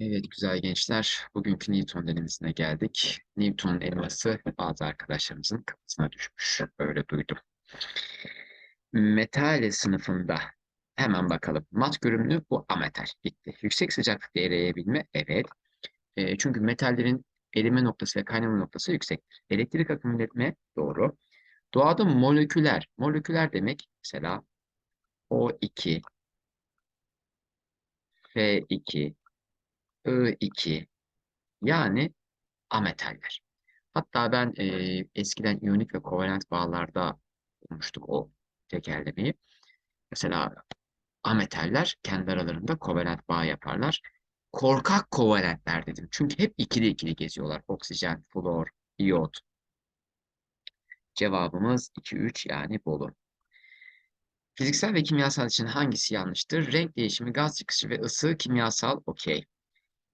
Evet güzel gençler, bugünkü Newton denemesine geldik. Newton'un elması bazı arkadaşlarımızın kafasına düşmüş. Öyle duydum. Metal sınıfında hemen bakalım. Mat görünümlü bu ametal. Bitti. Yüksek sıcaklıkta eriyebilme evet. E, çünkü metallerin erime noktası ve kaynama noktası yüksektir. Elektrik akımı iletme doğru. Doğada moleküler, moleküler demek mesela O2, F2, I2 yani ametaller. Hatta ben e, eskiden iyonik ve kovalent bağlarda bulmuştuk o tekerlemeyi. Mesela ametaller kendi aralarında kovalent bağ yaparlar. Korkak kovalentler dedim. Çünkü hep ikili ikili geziyorlar. Oksijen, flor, iyot. Cevabımız 2-3 yani Bolu. Fiziksel ve kimyasal için hangisi yanlıştır? Renk değişimi, gaz çıkışı ve ısı kimyasal okey.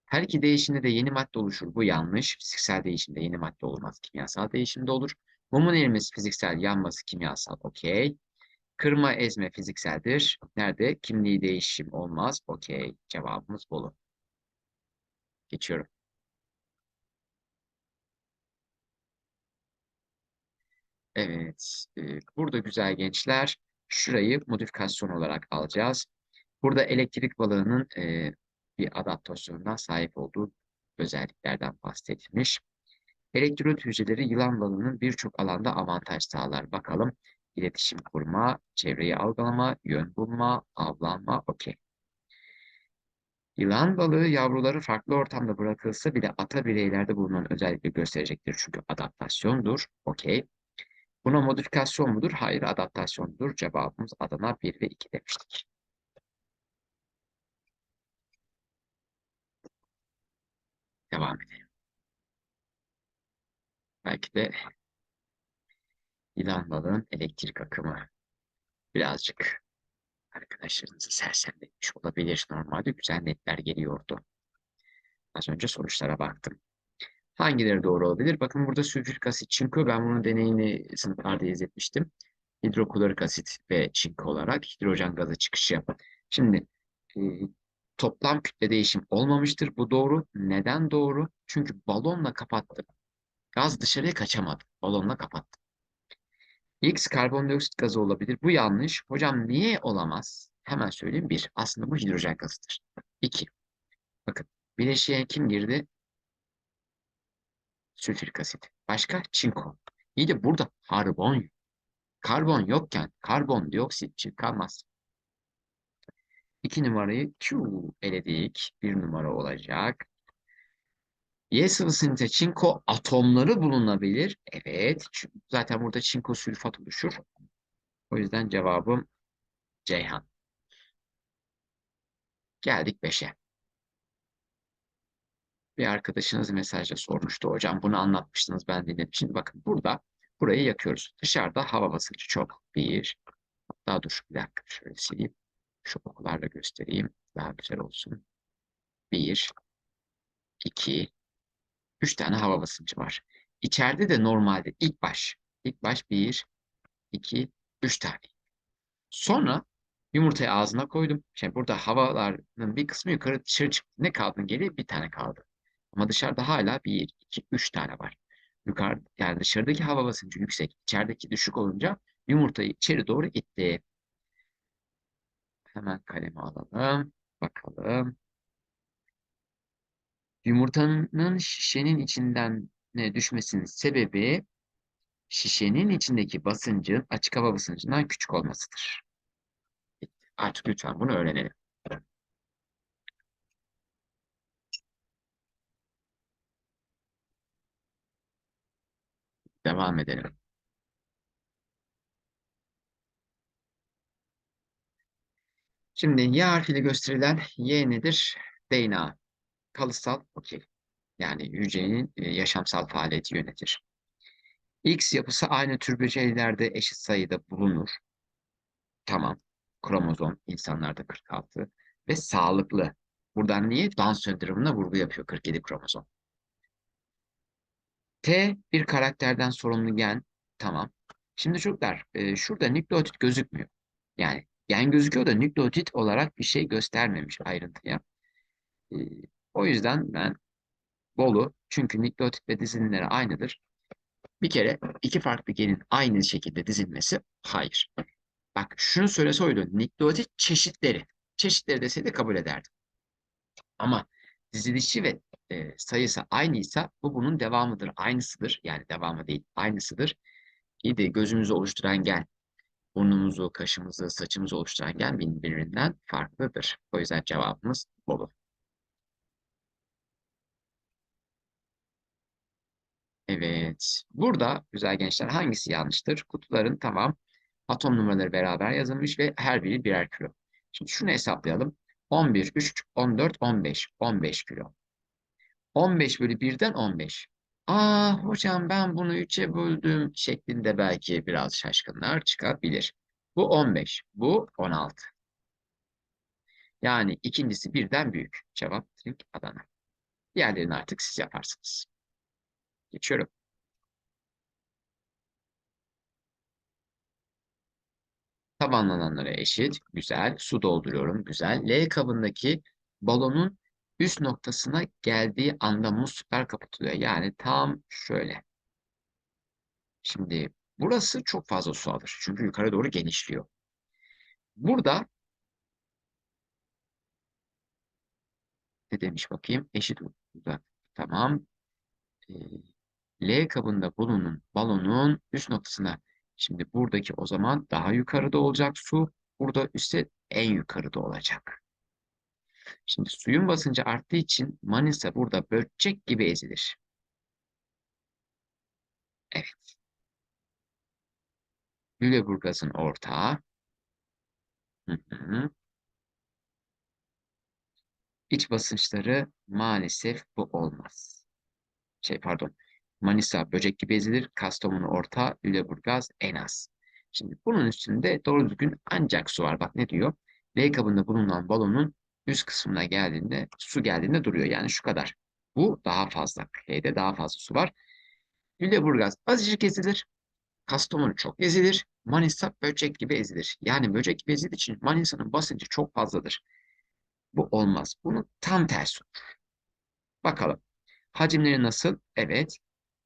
Her iki değişimde de yeni madde oluşur. Bu yanlış. Fiziksel değişimde yeni madde olmaz. Kimyasal değişimde olur. Mumun erimesi fiziksel, yanması kimyasal. Okey. Kırma ezme fizikseldir. Nerede? Kimliği değişim olmaz. Okey. Cevabımız Bolu. Geçiyorum. Evet. e, Burada güzel gençler. Şurayı modifikasyon olarak alacağız. Burada elektrik balığının e, bir adaptasyonuna sahip olduğu özelliklerden bahsedilmiş. Elektrot hücreleri yılan balığının birçok alanda avantaj sağlar. Bakalım iletişim kurma, çevreyi algılama, yön bulma, avlanma, okey. Yılan balığı yavruları farklı ortamda bırakılsa bile ata bireylerde bulunan özellikle gösterecektir. Çünkü adaptasyondur, okey. Buna modifikasyon mudur? Hayır, adaptasyondur. Cevabımız Adana 1 ve 2 demiştik. Devam edelim. Belki de yılan balığın elektrik akımı birazcık arkadaşlarınızı sersemletmiş olabilir. Normalde güzel netler geliyordu. Az önce sonuçlara baktım. Hangileri doğru olabilir? Bakın burada sülfürik asit, çinko. Ben bunun deneyini sınıflarda izletmiştim. Hidroklorik asit ve çinko olarak hidrojen gazı çıkışı. Şimdi e, toplam kütle değişim olmamıştır. Bu doğru. Neden doğru? Çünkü balonla kapattım. Gaz dışarıya kaçamadı. Balonla kapattım. X karbondioksit gazı olabilir. Bu yanlış. Hocam niye olamaz? Hemen söyleyeyim. Bir, aslında bu hidrojen gazıdır. İki, bakın bileşiğe kim girdi? Sülfürik asit. Başka? Çinko. İyi de burada karbon. Karbon yokken karbondioksit çıkamaz. İki numarayı Q eledik. Bir numara olacak. Y sıvısında çinko atomları bulunabilir. Evet. Zaten burada çinko sülfat oluşur. O yüzden cevabım Ceyhan. Geldik 5'e. Bir arkadaşınız mesajla sormuştu. Hocam bunu anlatmıştınız ben dinledim. Şimdi bakın burada burayı yakıyoruz. Dışarıda hava basıncı çok. Bir. Daha dur bir dakika şöyle sileyim. Şu okularla göstereyim. Daha güzel olsun. Bir. iki, Üç tane hava basıncı var. İçeride de normalde ilk baş. ilk baş bir, iki, üç tane. Sonra yumurtayı ağzına koydum. Şimdi burada havaların bir kısmı yukarı dışarı çıktı. Ne kaldı geriye? Bir tane kaldı. Ama dışarıda hala bir, iki, üç tane var. Yukarı, yani dışarıdaki hava basıncı yüksek, içerideki düşük olunca yumurtayı içeri doğru itti. Hemen kalemi alalım. Bakalım. Yumurtanın şişenin içinden ne düşmesinin sebebi şişenin içindeki basıncın açık hava basıncından küçük olmasıdır. Artık lütfen bunu öğrenelim. Devam edelim. Şimdi Y harfiyle gösterilen Y nedir? DNA. Kalıtsal, okey. Yani hücrenin e, yaşamsal faaliyeti yönetir. X yapısı aynı tür hücrelerde eşit sayıda bulunur. Tamam. Kromozom insanlarda 46 ve sağlıklı. Buradan niye? Down sendromuna vurgu yapıyor 47 kromozom. T bir karakterden sorumlu gen. Tamam. Şimdi çocuklar e, şurada nükleotit gözükmüyor. Yani gen gözüküyor da nükleotit olarak bir şey göstermemiş ayrıntıya. E, O yüzden ben Bolu çünkü nükleotit ve dizilimleri aynıdır. Bir kere iki farklı genin aynı şekilde dizilmesi hayır. Bak şunu söylese oydu. Nükleotit çeşitleri. Çeşitleri deseydi kabul ederdim. Ama dizilişi ve e, sayısı aynıysa bu bunun devamıdır. Aynısıdır. Yani devamı değil. Aynısıdır. İyi de gözümüzü oluşturan gen, burnumuzu, kaşımızı, saçımızı oluşturan gen birbirinden farklıdır. O yüzden cevabımız Bolu. Evet. Burada güzel gençler hangisi yanlıştır? Kutuların tamam atom numaraları beraber yazılmış ve her biri birer kilo. Şimdi şunu hesaplayalım. 11, 3, 14, 15. 15 kilo. 15 bölü 1'den 15. Aa hocam ben bunu 3'e böldüm şeklinde belki biraz şaşkınlar çıkabilir. Bu 15. Bu 16. Yani ikincisi birden büyük. Cevap Trink Adana. Diğerlerini artık siz yaparsınız. Geçiyorum. Tabanlananlara eşit. Güzel. Su dolduruyorum. Güzel. L kabındaki balonun üst noktasına geldiği anda musluklar kapatılıyor. Yani tam şöyle. Şimdi burası çok fazla su alır. Çünkü yukarı doğru genişliyor. Burada ne demiş bakayım? Eşit uzak. Tamam. Ee, L kabında bulunan balonun üst noktasına şimdi buradaki o zaman daha yukarıda olacak su. Burada üstte en yukarıda olacak. Şimdi suyun basıncı arttığı için Manisa burada böcek gibi ezilir. Evet. Lüleburgaz'ın ortağı. Hı. İç basınçları maalesef bu olmaz. Şey pardon. Manisa böcek gibi ezilir. Kastamonu orta, Lüleburgaz en az. Şimdi bunun üstünde doğru düzgün ancak su var. Bak ne diyor? L kabında bulunan balonun üst kısmına geldiğinde su geldiğinde duruyor. Yani şu kadar. Bu daha fazla. L'de daha fazla su var. Lüleburgaz azıcık ezilir. Kastamonu çok ezilir. Manisa böcek gibi ezilir. Yani böcek gibi ezildiği için Manisa'nın basıncı çok fazladır. Bu olmaz. Bunun tam tersi olur. Bakalım. Hacimleri nasıl? Evet.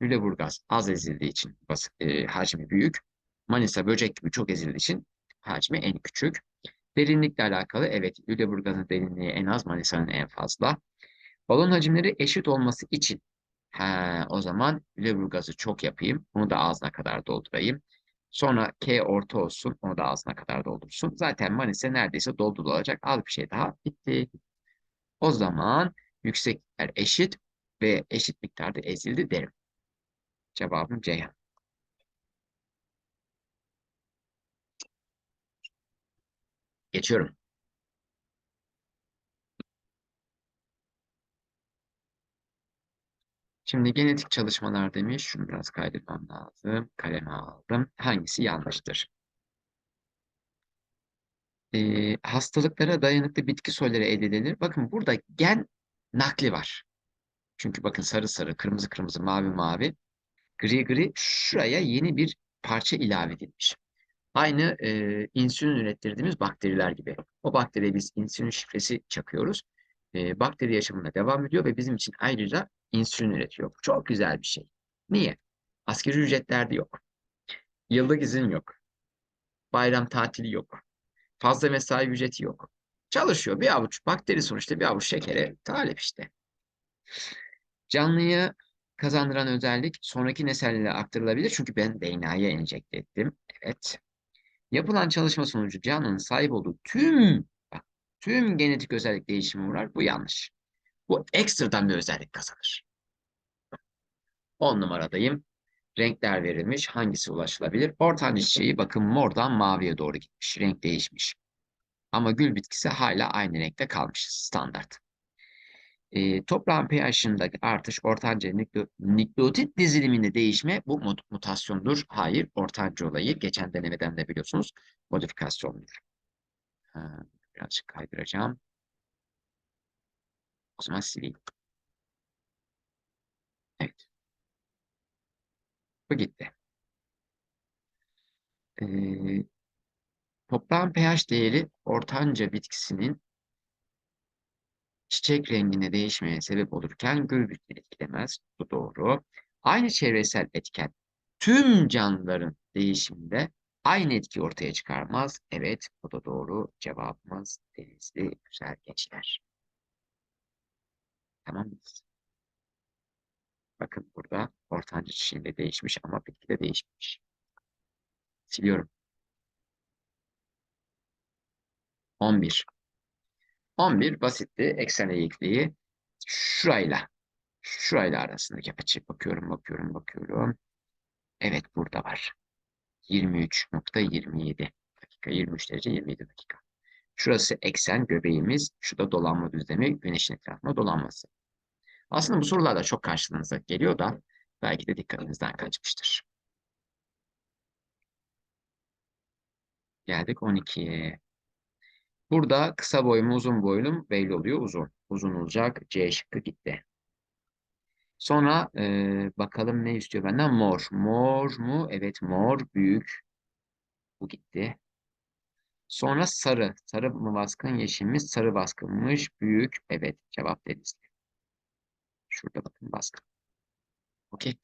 Lüleburgaz az ezildiği için e, hacmi büyük. Manisa böcek gibi çok ezildiği için hacmi en küçük. Derinlikle alakalı evet Lüleburgaz'ın derinliği en az Manisa'nın en fazla. Balon hacimleri eşit olması için he, o zaman Lüleburgaz'ı çok yapayım. Bunu da ağzına kadar doldurayım. Sonra K orta olsun. Onu da ağzına kadar doldursun. Zaten Manisa neredeyse doldurulacak. Az bir şey daha bitti. O zaman yüksekler eşit ve eşit miktarda ezildi derim. Cevabım Ceyhan. Geçiyorum. Şimdi genetik çalışmalar demiş. Şunu biraz kaydetmem lazım. Kaleme aldım. Hangisi yanlıştır? Ee, hastalıklara dayanıklı bitki soyları elde edilir. Bakın burada gen nakli var. Çünkü bakın sarı sarı, kırmızı kırmızı, mavi mavi, gri gri şuraya yeni bir parça ilave edilmiş. Aynı e, insülin ürettirdiğimiz bakteriler gibi. O bakteriye biz insülin şifresi çakıyoruz. E, bakteri yaşamına devam ediyor ve bizim için ayrıca insülin üretiyor. Çok güzel bir şey. Niye? Askeri ücretlerde yok. Yıllık izin yok. Bayram tatili yok. Fazla mesai ücreti yok. Çalışıyor. Bir avuç bakteri sonuçta bir avuç şekere talep işte. Canlıyı kazandıran özellik sonraki nesellere aktarılabilir. Çünkü ben DNA'ya enjekte ettim. Evet. Yapılan çalışma sonucu canlının sahip olduğu tüm bak, tüm genetik özellik değişimi var. Bu yanlış. Bu ekstradan bir özellik kazanır. 10 numaradayım. Renkler verilmiş. Hangisi ulaşılabilir? Ortanca çiçeği bakın mordan maviye doğru gitmiş. Renk değişmiş. Ama gül bitkisi hala aynı renkte kalmış. Standart. E, toprağın pH'indeki artış ortanca nükle nükleotit diziliminde değişme bu mutasyondur. Hayır, ortanca olayı geçen denemeden de biliyorsunuz modifikasyondur. Ha, birazcık kaydıracağım. O zaman sileyim. Evet. Bu gitti. Ee, toprağın pH değeri ortanca bitkisinin çiçek rengine değişmeye sebep olurken gürbüzleri etkilemez. Bu doğru. Aynı çevresel etken tüm canlıların değişiminde aynı etki ortaya çıkarmaz. Evet, bu da doğru. Cevabımız denizli güzel gençler. Tamam mıyız? Bakın burada ortanca çiçeğinde değişmiş ama bitki de değişmiş. Siliyorum. 11. 11 basitti. Eksen eğikliği şurayla şurayla arasındaki açı bakıyorum bakıyorum bakıyorum. Evet burada var. 23.27 dakika 23 derece 27 dakika. Şurası eksen göbeğimiz. Şu da dolanma düzlemi güneşin etrafında dolanması. Aslında bu sorularda çok karşınıza geliyor da belki de dikkatinizden kaçmıştır. Geldik 12'ye. Burada kısa boy uzun boylu mu belli oluyor uzun. Uzun olacak. C şıkkı gitti. Sonra e, bakalım ne istiyor benden? Mor. Mor mu? Evet mor. Büyük. Bu gitti. Sonra sarı. Sarı mı baskın? Yeşil mi? Sarı baskınmış. Büyük. Evet. Cevap denizli. Şurada bakın baskın. Okey.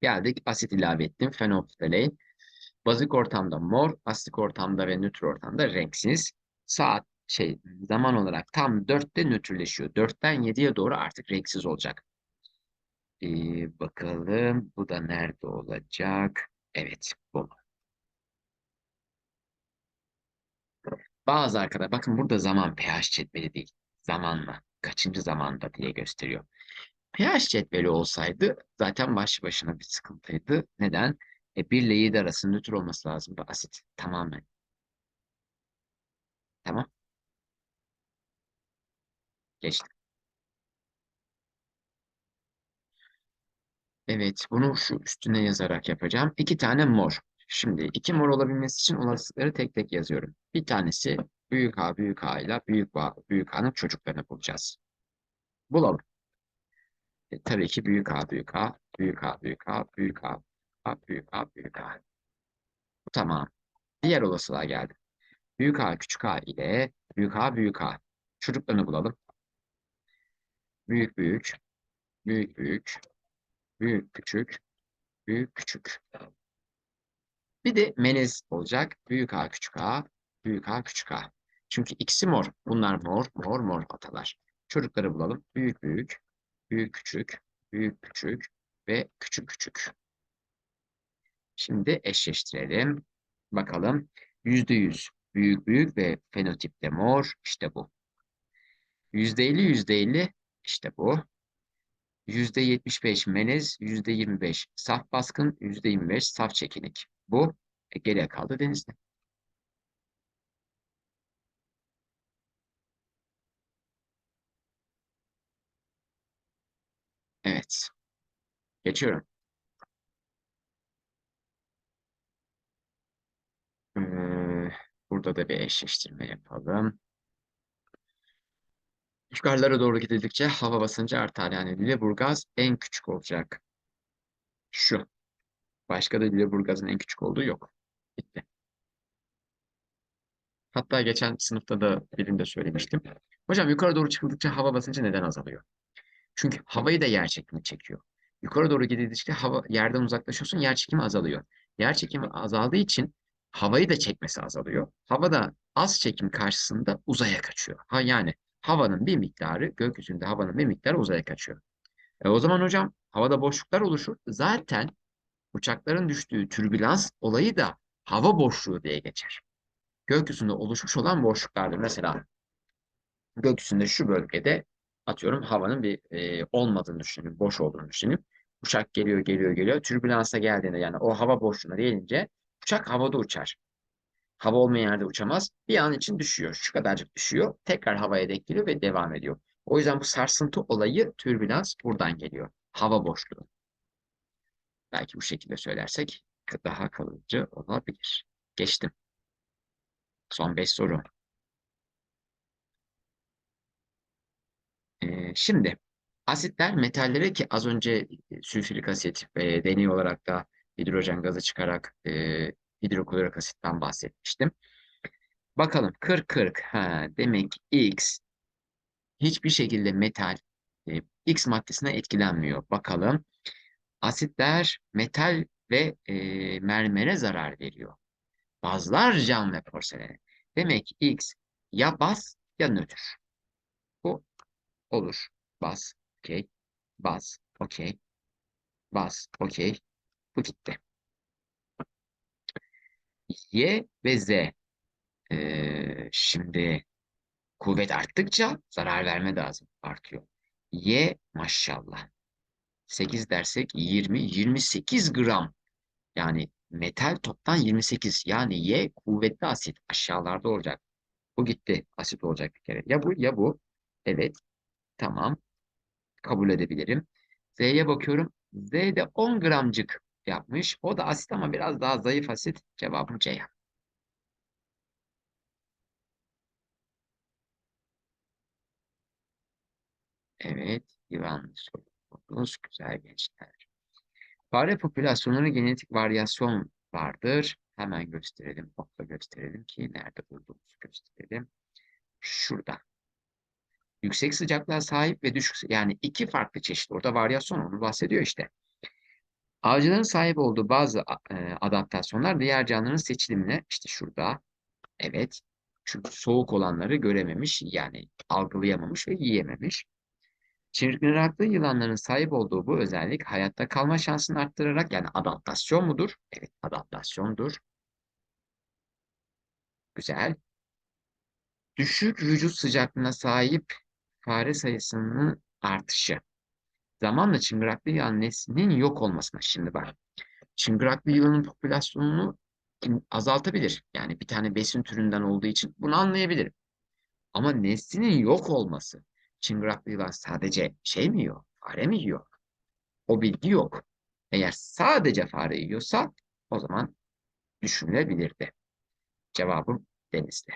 Geldik. Asit ilave ettim. Fenolftalein. Bazik ortamda mor, asik ortamda ve nötr ortamda renksiz. Saat şey zaman olarak tam 4'te nötrleşiyor. 4'ten 7'ye doğru artık renksiz olacak. Ee, bakalım bu da nerede olacak? Evet bu. Bazı arkadaşlar bakın burada zaman pH cetveli değil. Zamanla. Kaçıncı zamanda diye gösteriyor. pH cetveli olsaydı zaten başlı başına bir sıkıntıydı. Neden? E, 1 ile 7 arası nötr olması lazım bu asit. Tamamen. Tamam. Geçtim. Evet, bunu şu üstüne yazarak yapacağım. İki tane mor. Şimdi iki mor olabilmesi için olasılıkları tek tek yazıyorum. Bir tanesi büyük A büyük A ile büyük A büyük A'nın çocuklarını bulacağız. Bulalım. E, tabii ki büyük A büyük A büyük A büyük A büyük A A büyük A büyük A. Bu tamam. Diğer olasılığa geldim. Büyük A küçük A ile büyük A büyük A. Çocuklarını bulalım. Büyük büyük büyük büyük büyük küçük büyük küçük. Bir de melez olacak. Büyük A küçük A büyük A küçük A. Çünkü ikisi mor. Bunlar mor mor mor atalar. Çocukları bulalım. Büyük büyük büyük küçük büyük küçük ve küçük küçük. Şimdi eşleştirelim. Bakalım. Yüzde yüz büyük büyük ve fenotipte mor. İşte bu. Yüzde elli yüzde elli işte bu. Yüzde yetmiş beş melez, yüzde yirmi beş saf baskın, yüzde yirmi beş saf çekinik. Bu e, geriye kaldı denizde. Evet. Geçiyorum. Ee, burada da bir eşleştirme yapalım. Yukarılara doğru gidildikçe hava basıncı artar. Yani Lüleburgaz en küçük olacak. Şu. Başka da Lüleburgaz'ın en küçük olduğu yok. Bitti. Hatta geçen sınıfta da birinde söylemiştim. Hocam yukarı doğru çıkıldıkça hava basıncı neden azalıyor? Çünkü havayı da yer çekimi çekiyor. Yukarı doğru gidildikçe hava yerden uzaklaşıyorsun, yer çekimi azalıyor. Yer çekimi azaldığı için havayı da çekmesi azalıyor. Hava da az çekim karşısında uzaya kaçıyor. Ha yani havanın bir miktarı gökyüzünde havanın bir miktarı uzaya kaçıyor. E o zaman hocam havada boşluklar oluşur. Zaten uçakların düştüğü türbülans olayı da hava boşluğu diye geçer. Gökyüzünde oluşmuş olan boşluklardır. Mesela gökyüzünde şu bölgede atıyorum havanın bir e, olmadığını düşünün, boş olduğunu düşünün. Uçak geliyor, geliyor, geliyor. Türbülansa geldiğinde yani o hava boşluğuna gelince uçak havada uçar. Hava olmayan yerde uçamaz. Bir an için düşüyor. Şu kadarcık düşüyor. Tekrar havaya denk geliyor ve devam ediyor. O yüzden bu sarsıntı olayı türbülans buradan geliyor. Hava boşluğu. Belki bu şekilde söylersek daha kalıcı olabilir. Geçtim. Son 5 soru. Şimdi asitler metallere ki az önce sülfürik asit e, deney olarak da hidrojen gazı çıkarak e, hidroklorik asitten bahsetmiştim. Bakalım 40-40. Ha, demek X hiçbir şekilde metal e, X maddesine etkilenmiyor. Bakalım asitler metal ve e, mermere zarar veriyor. Bazılar cam ve porselene. Demek X ya baz ya nötr. Olur. Baz. Okey. Baz. Okey. Baz. Okey. Bu gitti. Y ve Z. Ee, şimdi kuvvet arttıkça zarar verme az artıyor. Y maşallah. 8 dersek 20, 28 gram. Yani metal toptan 28. Yani Y kuvvetli asit aşağılarda olacak. Bu gitti. Asit olacak bir kere. Ya bu ya bu. Evet. Tamam. Kabul edebilirim. Z'ye bakıyorum. Z de 10 gramcık yapmış. O da asit ama biraz daha zayıf asit. Cevabım C. Evet. Divan sorumuz. Güzel gençler. Fare popülasyonları genetik varyasyon vardır. Hemen gösterelim. Okla gösterelim ki nerede bulduğumuzu gösterelim. Şurada. Yüksek sıcaklığa sahip ve düşük yani iki farklı çeşit. Orada varyasyon onu bahsediyor işte. Avcıların sahip olduğu bazı e, adaptasyonlar diğer canlıların seçilimine işte şurada evet çünkü soğuk olanları görememiş yani algılayamamış ve yiyememiş. Çıngıraklı yılanların sahip olduğu bu özellik hayatta kalma şansını arttırarak yani adaptasyon mudur? Evet adaptasyondur. Güzel. Düşük vücut sıcaklığına sahip fare sayısının artışı. Zamanla çıngıraklı yılan neslinin yok olmasına. Şimdi bak. Çıngıraklı yılanın popülasyonunu azaltabilir. Yani bir tane besin türünden olduğu için bunu anlayabilirim. Ama neslinin yok olması. Çıngıraklı yılan sadece şey mi yiyor? Fare mi yiyor? O bilgi yok. Eğer sadece fare yiyorsa o zaman düşünülebilirdi. Cevabım denizde.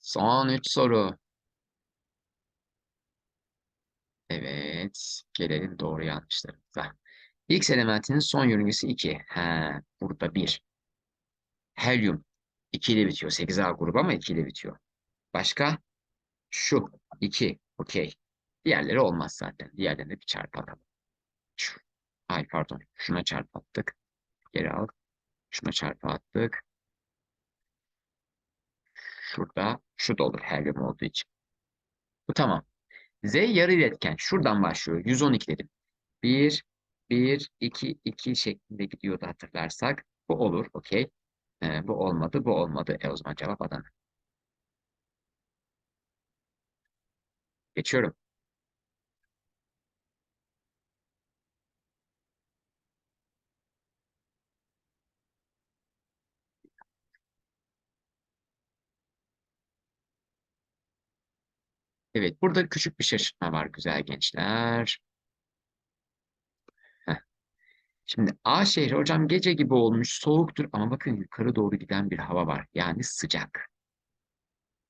Son üç soru. Evet. Gelelim doğru yanlışlarımıza. X elementinin son yörüngesi 2. He, burada 1. Helyum 2 ile bitiyor. 8A grubu ama 2 ile bitiyor. Başka? Şu 2. Okey. Diğerleri olmaz zaten. Diğerlerine bir çarpalım. Şu. Ay pardon. Şuna çarpattık. Geri al. Şuna çarpı attık. Şurada şu da olur helyum olduğu için. Bu tamam. Z yarı iletken. Şuradan başlıyor. 112 dedim. 1, 1, 2, 2 şeklinde gidiyordu hatırlarsak. Bu olur. Okey. Ee, bu olmadı. Bu olmadı. E o zaman cevap Adana. Geçiyorum. Evet, burada küçük bir şaşırtma var güzel gençler. Şimdi A şehri hocam gece gibi olmuş, soğuktur ama bakın yukarı doğru giden bir hava var. Yani sıcak.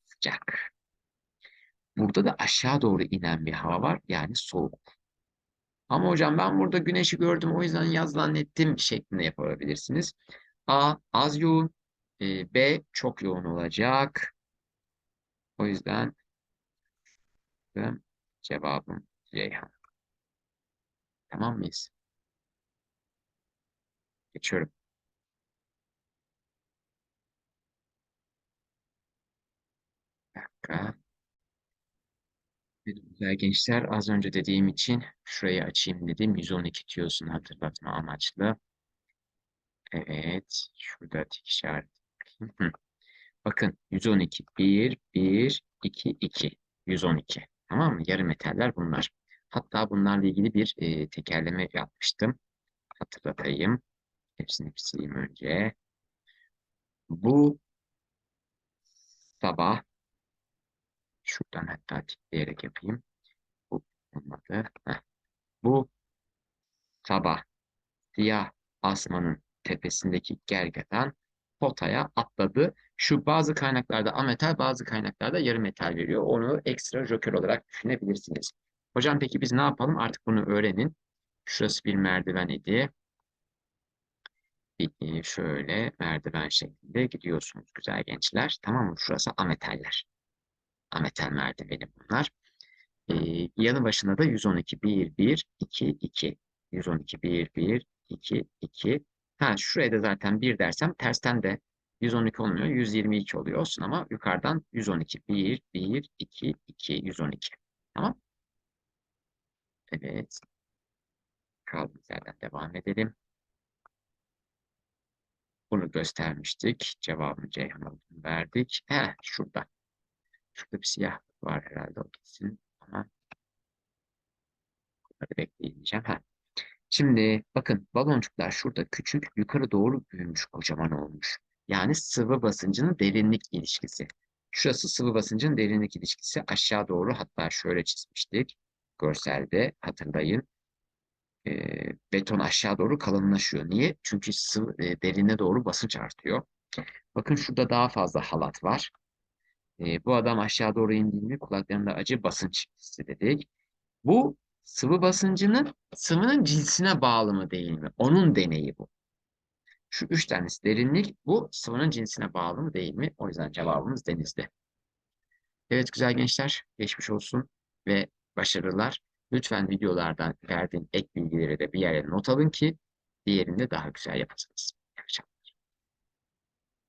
Sıcak. Burada da aşağı doğru inen bir hava var. Yani soğuk. Ama hocam ben burada güneşi gördüm o yüzden yaz zannettim şeklinde yapabilirsiniz. A az yoğun, e, B çok yoğun olacak. O yüzden cevabım Ceyhan. Tamam mıyız? Geçiyorum. Bir dakika. Güzel gençler az önce dediğim için şurayı açayım dedim. 112 diyorsun hatırlatma amaçlı. Evet. Şurada tik işareti. Bakın 112. 1, 1, 2, 2. 112. Tamam mı? Yarı metaller bunlar. Hatta bunlarla ilgili bir e, tekerleme yapmıştım. Hatırlatayım. Hepsini sileyim önce. Bu sabah şuradan hatta tıklayarak yapayım. Bu olmadı. Heh. Bu sabah siyah asmanın tepesindeki gergedan potaya atladı. Şu bazı kaynaklarda ametal, bazı kaynaklarda yarı metal veriyor. Onu ekstra joker olarak düşünebilirsiniz. Hocam peki biz ne yapalım? Artık bunu öğrenin. Şurası bir merdiven idi. Şöyle merdiven şeklinde gidiyorsunuz güzel gençler. Tamam mı? Şurası ametaller. Ametal merdiveni bunlar. Ee, yanı başında da 112 1 1 2 2 112 1 1 2 2 ha şuraya da zaten 1 dersem tersten de 112 olmuyor 122 oluyor. Olsun ama yukarıdan 112 1 1 2 2 112 tamam. Evet. Kaldığımız yerden devam edelim. Bunu göstermiştik. Cevabını Ceyhan olduğunu verdik. He şurada. Şurada bir siyah var herhalde o gitsin ama Hadi bekleyeceğim. Ha. Şimdi bakın baloncuklar şurada küçük yukarı doğru büyümüş kocaman olmuş. Yani sıvı basıncının derinlik ilişkisi. Şurası sıvı basıncın derinlik ilişkisi aşağı doğru hatta şöyle çizmiştik. Görselde hatırlayın. Ee, beton aşağı doğru kalınlaşıyor. Niye? Çünkü sıvı, e, derine doğru basınç artıyor. Bakın şurada daha fazla halat var. Ee, bu adam aşağı doğru indiğinde kulaklarında acı basınç hissededik. Bu sıvı basıncının sıvının cinsine bağlı mı değil mi? Onun deneyi bu. Şu üç tanesi derinlik, bu sıvının cinsine bağlı mı değil mi? O yüzden cevabımız denizde. Evet güzel gençler, geçmiş olsun ve başarılar. Lütfen videolardan verdiğim ek bilgileri de bir yere not alın ki diğerinde daha güzel yapasınız.